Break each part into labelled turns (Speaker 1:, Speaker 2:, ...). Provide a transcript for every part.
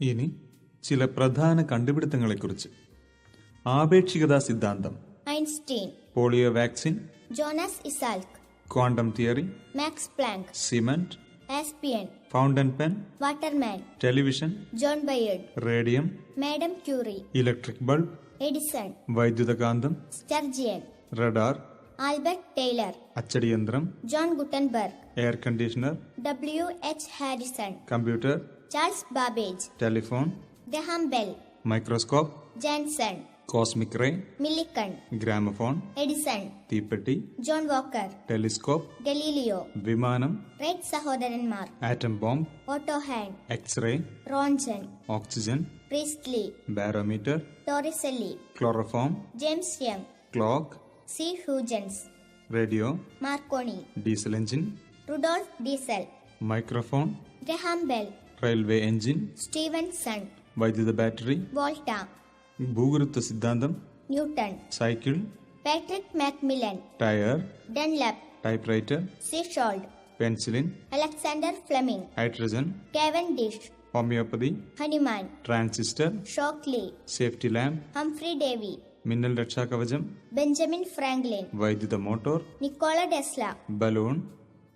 Speaker 1: ഇനി ചില പ്രധാന കണ്ടുപിടുത്തങ്ങളെക്കുറിച്ച്. ആപേക്ഷികതാ സിദ്ധാന്തം.
Speaker 2: Einstein.
Speaker 1: Polio vaccine.
Speaker 2: Jonas Salk
Speaker 1: quantum theory.
Speaker 2: Max Planck.
Speaker 1: Cement.
Speaker 2: Aspdin.
Speaker 1: Fountain pen.
Speaker 2: Waterman.
Speaker 1: Television.
Speaker 2: John Baird.
Speaker 1: Radium.
Speaker 2: Madam Curie.
Speaker 1: Electric bulb.
Speaker 2: Edison.
Speaker 1: വൈദ്യുതകാന്തം.
Speaker 2: Sturgeon.
Speaker 1: Radar.
Speaker 2: Albert Taylor.
Speaker 1: അച്ചടിയന്ത്രം.
Speaker 2: John Gutenberg.
Speaker 1: Air conditioner.
Speaker 2: W H Harrison.
Speaker 1: Computer.
Speaker 2: Charles Babbage
Speaker 1: telephone
Speaker 2: Graham Bell
Speaker 1: microscope
Speaker 2: Janssen
Speaker 1: cosmic ray
Speaker 2: Millikan
Speaker 1: gramophone
Speaker 2: Edison
Speaker 1: തീപ്പെട്ടി
Speaker 2: John Walker
Speaker 1: telescope
Speaker 2: Galileo
Speaker 1: വിമാനം
Speaker 2: Wright സഹോദരന്മാർ
Speaker 1: atom bomb
Speaker 2: Otto Hahn
Speaker 1: X ray
Speaker 2: Roentgen
Speaker 1: oxygen
Speaker 2: Priestley
Speaker 1: barometer
Speaker 2: Torricelli
Speaker 1: chloroform
Speaker 2: James Young
Speaker 1: clock
Speaker 2: C Huygens
Speaker 1: radio
Speaker 2: Marconi
Speaker 1: diesel engine
Speaker 2: Rudolf Diesel
Speaker 1: microphone
Speaker 2: Graham Bell
Speaker 1: railway engine
Speaker 2: Stephenson
Speaker 1: വൈദ്യുത battery
Speaker 2: Volta
Speaker 1: ഭൂഗുരുത്വ സിദ്ധാന്തം
Speaker 2: Newton
Speaker 1: cycle
Speaker 2: Patrick Macmillan
Speaker 1: tyre
Speaker 2: Dunlop
Speaker 1: typewriter
Speaker 2: Sholes
Speaker 1: penicillin
Speaker 2: Alexander Fleming
Speaker 1: hydrogen
Speaker 2: Cavendish
Speaker 1: homoeopathy
Speaker 2: Hahnemann
Speaker 1: transistor
Speaker 2: Shockley
Speaker 1: safety lamp
Speaker 2: Humphry Davy
Speaker 1: മിന്നൽ രക്ഷാകവചം
Speaker 2: Benjamin Franklin
Speaker 1: വൈദ്യുത motor
Speaker 2: Nikola Tesla
Speaker 1: balloon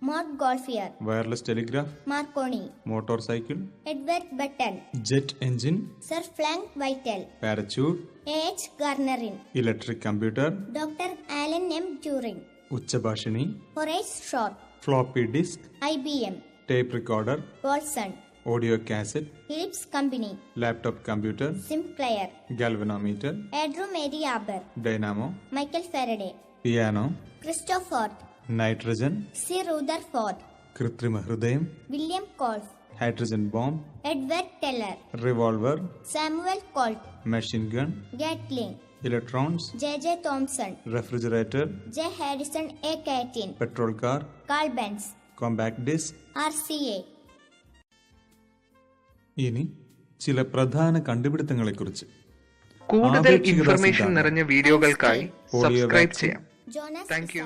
Speaker 2: Montgolfier
Speaker 1: wireless telegraph
Speaker 2: Marconi
Speaker 1: motor cycle
Speaker 2: Edward Butler
Speaker 1: jet engine
Speaker 2: sir Frank Whittle
Speaker 1: parachute
Speaker 2: A H Garnerin
Speaker 1: electric computer
Speaker 2: doctor Alan M Turing
Speaker 1: ഉച്ചഭാഷിണി
Speaker 2: Horace Short
Speaker 1: floppy disk
Speaker 2: I B M
Speaker 1: tape recorder
Speaker 2: Poulsen
Speaker 1: audio cassette
Speaker 2: Philips company
Speaker 1: laptop computer
Speaker 2: Sinclair
Speaker 1: galvanometer
Speaker 2: Andre Marie Ampere
Speaker 1: dynamo
Speaker 2: Michael Faraday
Speaker 1: piano
Speaker 2: Cristofori
Speaker 1: nitrogen
Speaker 2: C Rutherford
Speaker 1: കൃത്രിമ ഹൃദയം
Speaker 2: William Kolff
Speaker 1: hydrogen bomb
Speaker 2: Edward Teller
Speaker 1: revolver
Speaker 2: Samuel Colt
Speaker 1: machine gun
Speaker 2: Gatling
Speaker 1: electrons
Speaker 2: J J Thomson
Speaker 1: refrigerator
Speaker 2: J Harrison A Catlin
Speaker 1: petrol car
Speaker 2: Karl Benz
Speaker 1: compact disc
Speaker 2: R C A
Speaker 1: ഇനി ചില പ്രധാന കണ്ടുപിടുത്തങ്ങളെക്കുറിച്ച്.
Speaker 3: കൂടുതൽ information നിറഞ്ഞ വീഡിയോകൾക്കായി subscribe ചെയ്യാം. You.
Speaker 2: ഇസാൽക്ക്